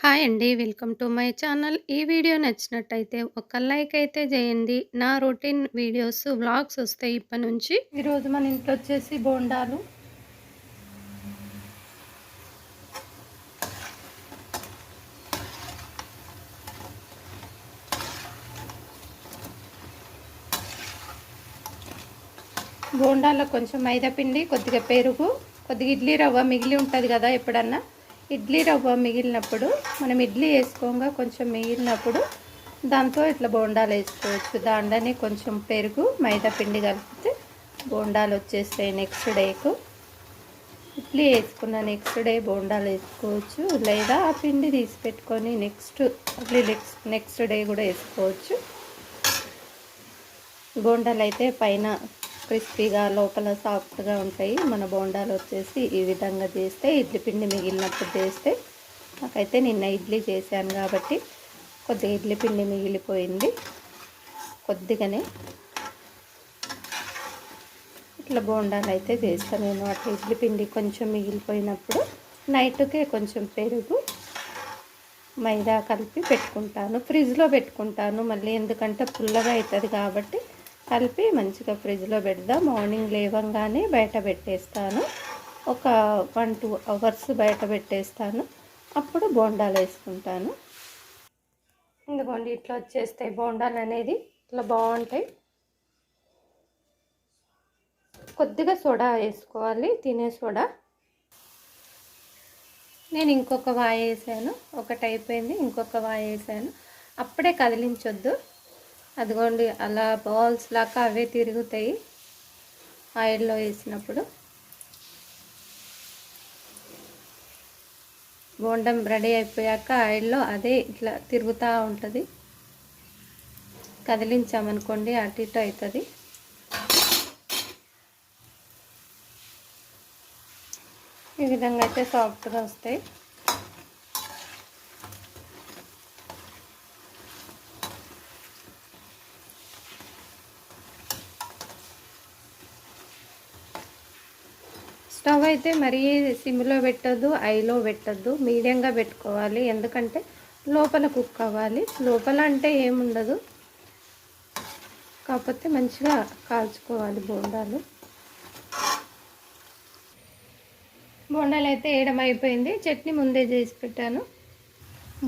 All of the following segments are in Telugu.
హాయ్ అండి. Welcome to my channel. ఈ వీడియో నచ్చినట్టయితే ఒక లైక్ అయితే చేయండి. నా రొటీన్ వీడియోస్, వ్లాగ్స్ వస్తాయి ఇప్పటి నుంచి. ఈరోజు మన ఇంట్లో వచ్చేసి బోండాలు. బోండాల్లో కొంచెం మైదా పిండి, కొద్దిగా పెరుగు, కొద్దిగా ఇడ్లీ రవ్వ మిగిలి ఉంటుంది కదా ఎప్పుడన్నా ఇడ్లీ రవ్వ మిగిలినప్పుడు మనం ఇడ్లీ వేసుకోగా కొంచెం మిగిలినప్పుడు దాంతో ఇట్లా బోండాలు వేసుకోవచ్చు. దాంట్లోనే కొంచెం పెరుగు మైదా పిండి కలిపితే బోండాలు వచ్చేస్తాయి నెక్స్ట్ డేకు ఇడ్లీ వేసుకున్న నెక్స్ట్ డే బోండాలు వేసుకోవచ్చు. లేదా ఆ పిండి తీసి పెట్టుకొని next idli next next day కూడా వేసుకోవచ్చు. బోండాలు అయితే పైన క్రిస్పీగా లోపల సాఫ్ట్గా ఉంటాయి. మన బోండాలు వచ్చేసి ఈ విధంగా చేస్తే ఇడ్లీ పిండి మిగిలినప్పుడు చేస్తే నాకైతే నిన్న ఇడ్లీ చేశాను కాబట్టి కొద్దిగా ఇడ్లీ పిండి మిగిలిపోయింది. కొద్దిగానే ఇట్లా బోండాలు అయితే చేస్తాను నేను. అట్లా ఇడ్లీ పిండి కొంచెం మిగిలిపోయినప్పుడు నైట్కే కొంచెం పెరుగు మైదా కలిపి పెట్టుకుంటాను. ఫ్రిడ్జ్లో పెట్టుకుంటాను మళ్ళీ ఎందుకంటే పుల్లగా అవుతుంది కాబట్టి కలిపి మంచిగా ఫ్రిడ్జ్లో పెడదాం. మార్నింగ్ లేవంగానే బయట పెట్టేస్తాను. ఒక వన్ టూ అవర్స్ బయట పెట్టేస్తాను. అప్పుడు బోండాలు వేసుకుంటాను. ఎందుకోండి ఇట్లా వచ్చేస్తాయి బోండాలు అనేది. ఇట్లా బాగుంటాయి. కొద్దిగా సోడా వేసుకోవాలి. తినే సోడా. నేను ఇంకొక వాయి వేసాను. ఒకటి అయిపోయింది. ఇంకొక వాయి వేసాను. అప్పుడే కదిలించొద్దు. అదిగోండి అలా బాల్స్ లాగా అవే తిరుగుతాయి. ఆయిల్లో వేసినప్పుడు. బోండం రెడీ అయిపోయాక ఆయిల్లో అదే ఇట్లా తిరుగుతూ ఉంటుంది. కదిలించామనుకోండి అటు ఇటు అవుతుంది ఈ విధంగా అయితే సాఫ్ట్గా వస్తాయి స్టవ్ అయితే మరీ సిమ్లో పెట్టద్దు ఐలో పెట్టద్దు. మీడియంగా పెట్టుకోవాలి. ఎందుకంటే లోపల కుక్ అవ్వాలి. లోపల అంటే ఏముండదు. కాకపోతే మంచిగా కాల్చుకోవాలి బోండాలు. బోండాలు అయితే వేయడం అయిపోయింది. చట్నీ ముందే చేసి పెట్టాను.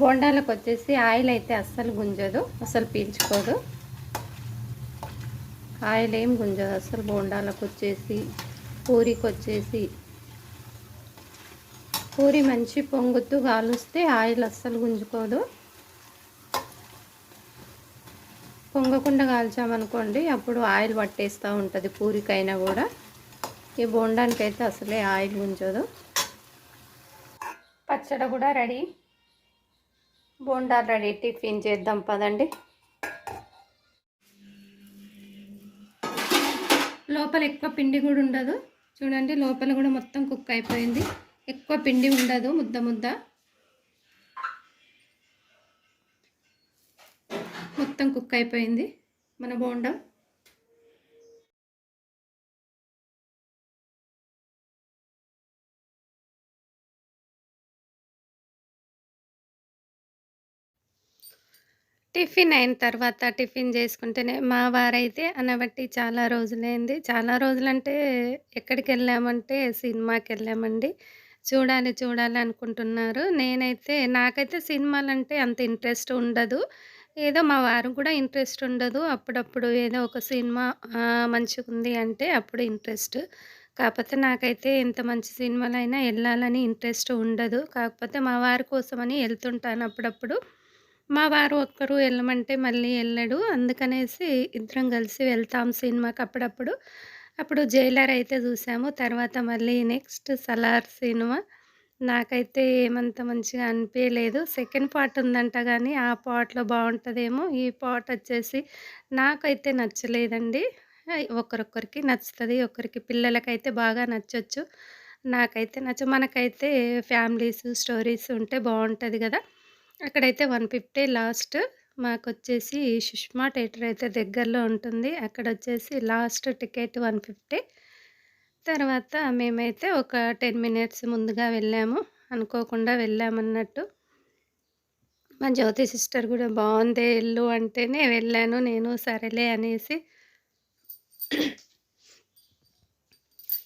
బోండాలకు వచ్చేసి ఆయిల్ అయితే అస్సలు గుంజదు. అసలు పీల్చుకోదు. ఆయిల్ ఏం గుంజదు. అసలు బోండాలకు వచ్చేసి పూరికి వచ్చేసి పూరి మంచి పొంగుతూ కాలుస్తే ఆయిల్ అస్సలు గుంజుకోదు. పొంగకుండా కాల్చామనుకోండి అప్పుడు ఆయిల్ పట్టేస్తూ ఉంటుంది పూరికైనా కూడా. ఈ బోండానికి అయితే అసలే ఆయిల్ గుంజదు. పచ్చడి కూడా రెడీ. బోండా రెడీ టిఫిన్ చేద్దాం పదండి. లోపల ఎక్కువ పిండి కూడా ఉండదు. చూడండి లోపల కూడా మొత్తం కుక్ అయిపోయింది. ఎక్కువ పిండి ఉండదు ముద్ద ముద్ద. మొత్తం కుక్ అయిపోయింది మన బోండం. టిఫిన్ అయిన తర్వాత టిఫిన్ చేసుకుంటేనే మా వారైతే అనబట్టి చాలా రోజులైంది. చాలా రోజులంటే ఎక్కడికి వెళ్ళామంటే సినిమాకి వెళ్ళామండి చూడాలి చూడాలి అనుకుంటున్నారు. నేనైతే నాకైతే సినిమాలంటే అంత ఇంట్రెస్ట్ ఉండదు. ఏదో మా వారు కూడా ఇంట్రెస్ట్ ఉండదు. అప్పుడప్పుడు ఏదో ఒక సినిమా మంచిగా ఉంది అంటే అప్పుడు ఇంట్రెస్ట్. కాకపోతే నాకైతే ఎంత మంచి సినిమాలైనా వెళ్ళాలని ఇంట్రెస్ట్ ఉండదు. కాకపోతే మా వారి కోసమని వెళ్తుంటాను అప్పుడప్పుడు. మా వారు ఒక్కరు వెళ్ళమంటే మళ్ళీ వెళ్ళడు అందుకనేసి ఇద్దరం కలిసి వెళ్తాం సినిమాకి అప్పుడప్పుడు. అప్పుడు జైలర్ అయితే చూసాము. తర్వాత మళ్ళీ నెక్స్ట్ సలార్ సినిమా. నాకైతే ఏమంత మంచిగా అనిపించలేదు సెకండ్ పార్ట్ ఉందంట కానీ ఆ పార్ట్లో బాగుంటుందేమో. ఈ పార్ట్ వచ్చేసి నాకైతే నచ్చలేదండి. ఒకరొకరికి నచ్చుతుంది ఒకరికి పిల్లలకైతే బాగా నచ్చొచ్చు. నాకైతే నచ్చ మనకైతే ఫ్యామిలీస్ స్టోరీస్ ఉంటే బాగుంటుంది కదా. అక్కడైతే వన్ ఫిఫ్టీ లాస్ట్. మాకు వచ్చేసి సుష్మా థియేటర్ అయితే దగ్గరలో ఉంటుంది. అక్కడ వచ్చేసి లాస్ట్ టికెట్ వన్ ఫిఫ్టీ. తర్వాత మేమైతే ఒక టెన్ మినిట్స్ ముందుగా వెళ్ళాము. అనుకోకుండా వెళ్ళామన్నట్టు. మా జ్యోతి సిస్టర్ కూడా బాగుంది. వెళ్ళు అంటేనే వెళ్ళాను. నేను సరేలే అనేసి.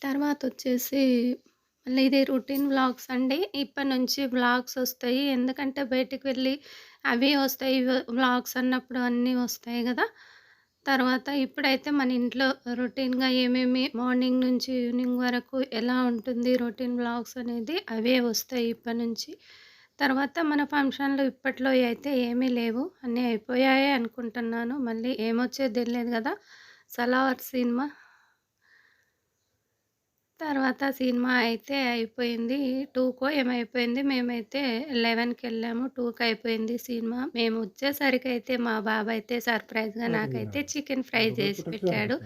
తర్వాత వచ్చేసి మళ్ళీ ఇది రొటీన్ వ్లాగ్స్ అండి. ఇప్పటి నుంచి వ్లాగ్స్ వస్తాయి. ఎందుకంటే బయటికి వెళ్ళి అవి వస్తాయి. వ్లాగ్స్ అన్నప్పుడు అన్నీ వస్తాయి కదా! తర్వాత ఇప్పుడైతే మన ఇంట్లో రొటీన్గా ఏమేమి మార్నింగ్ నుంచి ఈవినింగ్ వరకు ఎలా ఉంటుంది రొటీన్ వ్లాగ్స్ అనేది అవే వస్తాయి ఇప్పటి నుంచి. తర్వాత మన ఫంక్షన్లు ఇప్పట్లో అయితే ఏమీ లేవు. అన్నీ అయిపోయాయి అనుకుంటున్నాను. మళ్ళీ ఏమొచ్చేది తెలియదు కదా! సలావర్ సినిమా తర్వాత సినిమా అయితే అయిపోయింది. టూకో ఏమైపోయింది? మేమైతే లెవెన్కి వెళ్ళాము టూకి అయిపోయింది సినిమా. మేము వచ్చేసరికి అయితే మా బాబు అయితే సర్ప్రైజ్గా నాకైతే చికెన్ ఫ్రై చేసి పెట్టాడు.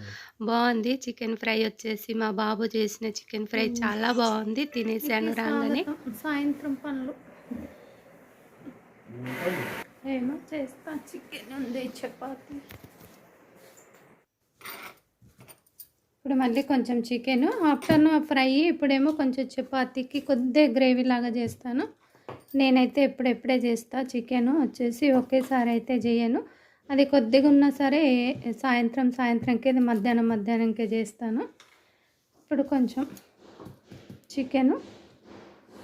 బాగుంది చికెన్ ఫ్రై వచ్చేసి మా బాబు చేసిన చికెన్ ఫ్రై చాలా బాగుంది తినేసాను రాగానే. సాయంత్రం పనులు. ఏమో చేస్తా. చికెన్ ఉంది చపాతి. ఇప్పుడు మళ్ళీ కొంచెం చికెన్. ఆఫ్టర్నూన్ ఫ్రై ఇప్పుడేమో కొంచెం చపాతీకి కొద్దిగా గ్రేవీ లాగా చేస్తాను. నేనైతే ఎప్పుడెప్పుడే చేస్తా చికెన్. వచ్చేసి ఒకేసారి అయితే చేయను. అది కొద్దిగా ఉన్నా సరే సాయంత్రం సాయంత్రంకే మధ్యాహ్నం మధ్యాహ్నంకే చేస్తాను. ఇప్పుడు కొంచెం చికెను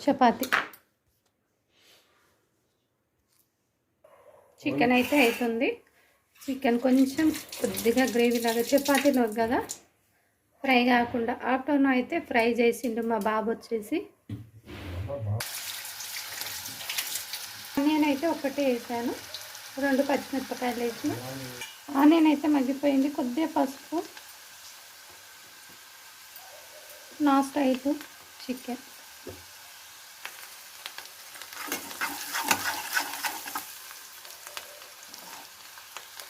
చపాతీ. చికెన్ అయితే అవుతుంది చికెన్ కొంచెం కొద్దిగా గ్రేవీ లాగా చపాతీలో కదా. ఫ్రై కాకుండా ఆఫ్టర్నూన్ అయితే ఫ్రై చేసిండు మా బాబు వచ్చేసి. ఆనియన్ అయితే ఒకటే వేసాను. రెండు పచ్చిమిరపకాయలు వేసిన. ఆనియన్ అయితే మగ్గిపోయింది. కొద్దిగా పసుపు. నా స్టైల్ చికెన్.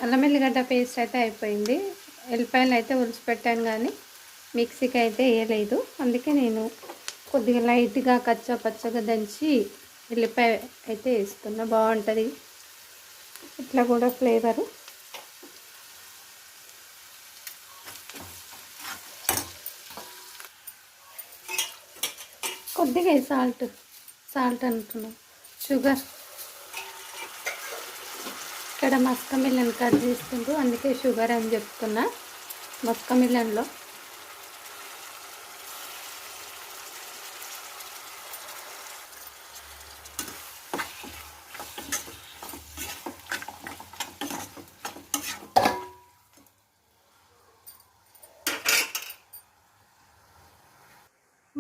అల్లం ఎల్లిగడ్డ పేస్ట్ అయితే అయిపోయింది. ఎల్లిపాయలు అయితే ఉలిచిపెట్టాను కానీ మిక్సీకి అయితే వేయలేదు. అందుకే నేను కొద్దిగా లైట్గా కచ్చా పచ్చగా దంచి ఎల్లిపాయ అయితే వేస్తున్నా. బాగుంటుంది. ఇట్లా కూడా ఫ్లేవరు. కొద్దిగా సాల్ట్ సాల్ట్ అంటున్నాం. షుగర్. ఇక్కడ మస్క మిల్లన్ కట్ చేస్తుండ్రు. అందుకే షుగర్ అని చెప్తున్నా. మస్క మిల్లన్లో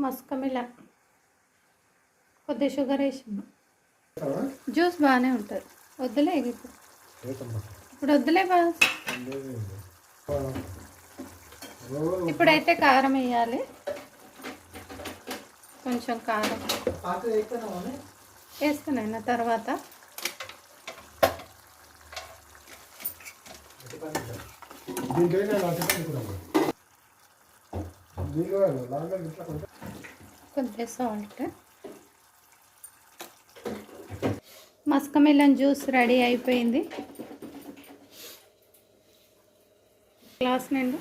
మస్క మిల్లన్ కొద్దిగా షుగర్ వేసి జ్యూస్ బాగానే ఉంటుంది. వద్దులే ఇప్పుడు. ఇప్పుడు వద్దులే బా ఇప్పుడైతే కారం వేయాలి. కొంచెం కారం. వేస్తున్నాను తర్వాత. కొద్దిగా salt. Muskmelon juice ready అయిపోయింది. గ్లాస్ నిండు.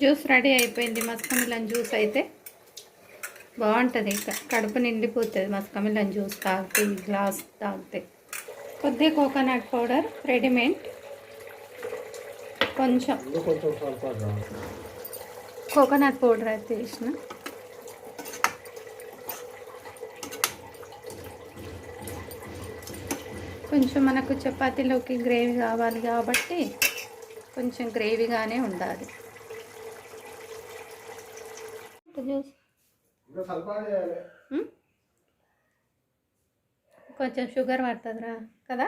జ్యూస్ రెడీ అయిపోయింది మస్క మిలన్ జ్యూస్ అయితే. బాగుంటుంది ఇంకా. కడుపు నిండిపోతుంది మస్క మిలన్ జ్యూస్ తాగితే ఈ గ్లాస్ తాగితే. కొద్దిగా కోకోనట్ పౌడర్ రెడీమేడ్. కొంచెం. కోకోనట్ పౌడర్ అయితే వేసిన. కొంచెం మనకు చపాతీలోకి గ్రేవీ కావాలి కాబట్టి కొంచెం గ్రేవీగానే ఉండాలి? కొంచెం షుగర్ పడుతుందిరా కదా?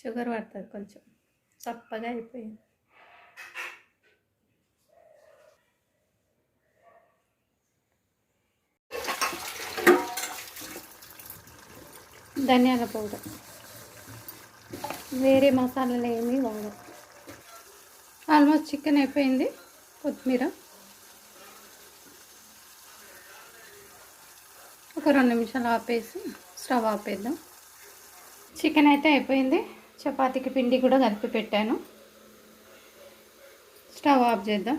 షుగర్ పడుతుంది కొంచెం. చప్పగా అయిపోయింది. ధనియాల పౌడర్. వేరే మసాలాలు ఏమీ వాడదు ఆల్మోస్ట్ చికెన్ అయిపోయింది కొత్తిమీర. ఒక రెండు నిమిషాలు ఆపేసి స్టవ్ ఆపేద్దాం. చికెన్ అయితే అయిపోయింది. చపాతీకి పిండి కూడా కలిపి పెట్టాను. స్టవ్ ఆఫ్ చేద్దాం.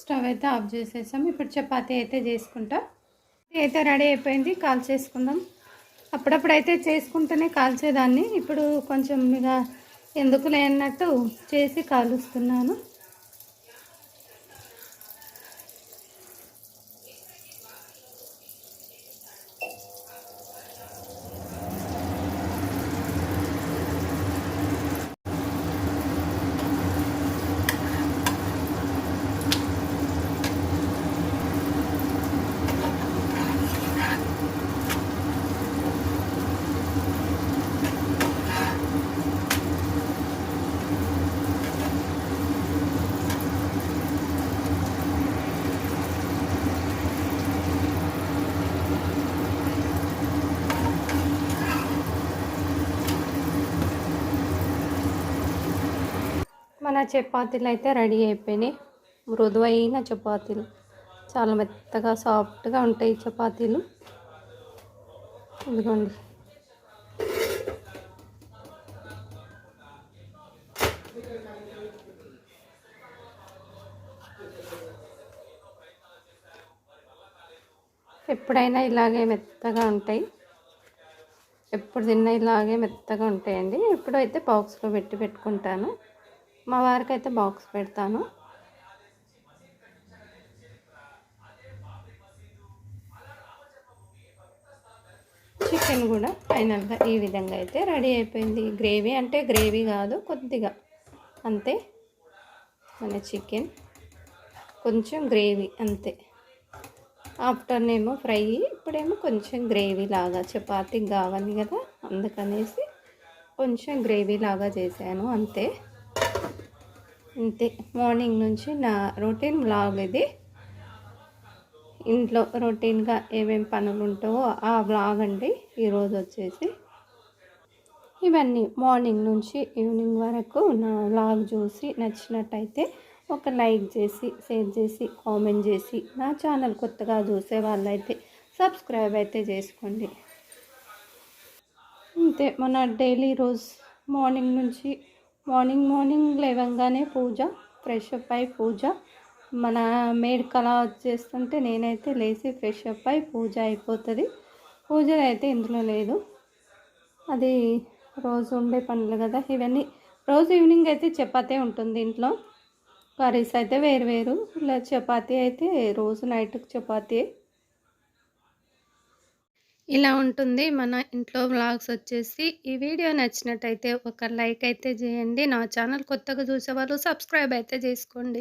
స్టవ్ అయితే ఆఫ్ చేసేసాం ఇప్పుడు చపాతీ అయితే చేసుకుంటా. అయితే రెడీ అయిపోయింది. కాల్ చేసుకుందాం. అప్పుడప్పుడు అయితే చేసుకుంటూనే కాల్చేదాన్ని. ఇప్పుడు కొంచెం ఇక ఎందుకు లేనట్టు చేసి కాలుస్తున్నాను. మన చపాతీలు అయితే రెడీ అయిపోయినాయి. మృదువైన చపాతీలు. చాలా మెత్తగా సాఫ్ట్గా ఉంటాయి చపాతీలు. ఇదిగోండి. ఎప్పుడైనా ఇలాగే మెత్తగా ఉంటాయి. ఎప్పుడు తిన్నా ఇలాగే మెత్తగా ఉంటాయండి. ఎప్పుడైతే బాక్స్లో పెట్టి పెట్టుకుంటాను. మా వారికి అయితే బాక్స్ పెడతాను. చికెన్ కూడా ఫైనల్గా ఈ విధంగా అయితే రెడీ అయిపోయింది. గ్రేవీ అంటే గ్రేవీ కాదు కొద్దిగా అంతే. మన చికెన్ కొంచెం గ్రేవీ అంతే. ఆఫ్టర్ ఏమో ఫ్రై ఇప్పుడేమో కొంచెం గ్రేవీ లాగా చపాతీకి కావాలి కదా అందుకనేసి కొంచెం గ్రేవీ లాగా చేశాను అంతే. అంతే. మార్నింగ్ నుంచి నా రొటీన్ బ్లాగ్ ఇది. ఇంట్లో రొటీన్గా ఏమేమి పనులు ఉంటావో ఆ బ్లాగ్ అండి. ఈరోజు వచ్చేసి ఇవన్నీ. మార్నింగ్ నుంచి ఈవినింగ్ వరకు నా బ్లాగ్ చూసి నచ్చినట్టయితే ఒక లైక్ చేసి షేర్ చేసి కామెంట్ చేసి నా ఛానల్ కొత్తగా చూసే వాళ్ళైతే సబ్స్క్రైబ్ అయితే చేసుకోండి. అంతే. మన డైలీ రోజు మార్నింగ్ నుంచి మార్నింగ్ మార్నింగ్ లేవంగానే పూజ ఫ్రెష్ అప్ అయి పూజ. మన మేడ్ అలా చేస్తుంటే నేనైతే లేచి ఫ్రెష్ అప్ అయి పూజ అయిపోతుంది. పూజ అయితే ఇందులో లేదు. అది రోజు ఉండే పనులు కదా ఇవన్నీ రోజు ఈవినింగ్ అయితే చపాతీ ఉంటుంది ఇంట్లో. కర్రీస్ అయితే వేరు వేరు ఇలా చపాతీ అయితే రోజు నైట్కి చపాతీ ఇలా ఉంటుంది. మన ఇంట్లో వ్లాగ్స్ వచ్చేసి ఈ వీడియో నచ్చినట్టయితే ఒక లైక్ అయితే చేయండి. నా ఛానల్ కొత్తగా చూసేవాళ్ళు సబ్స్క్రైబ్ అయితే చేసుకోండి.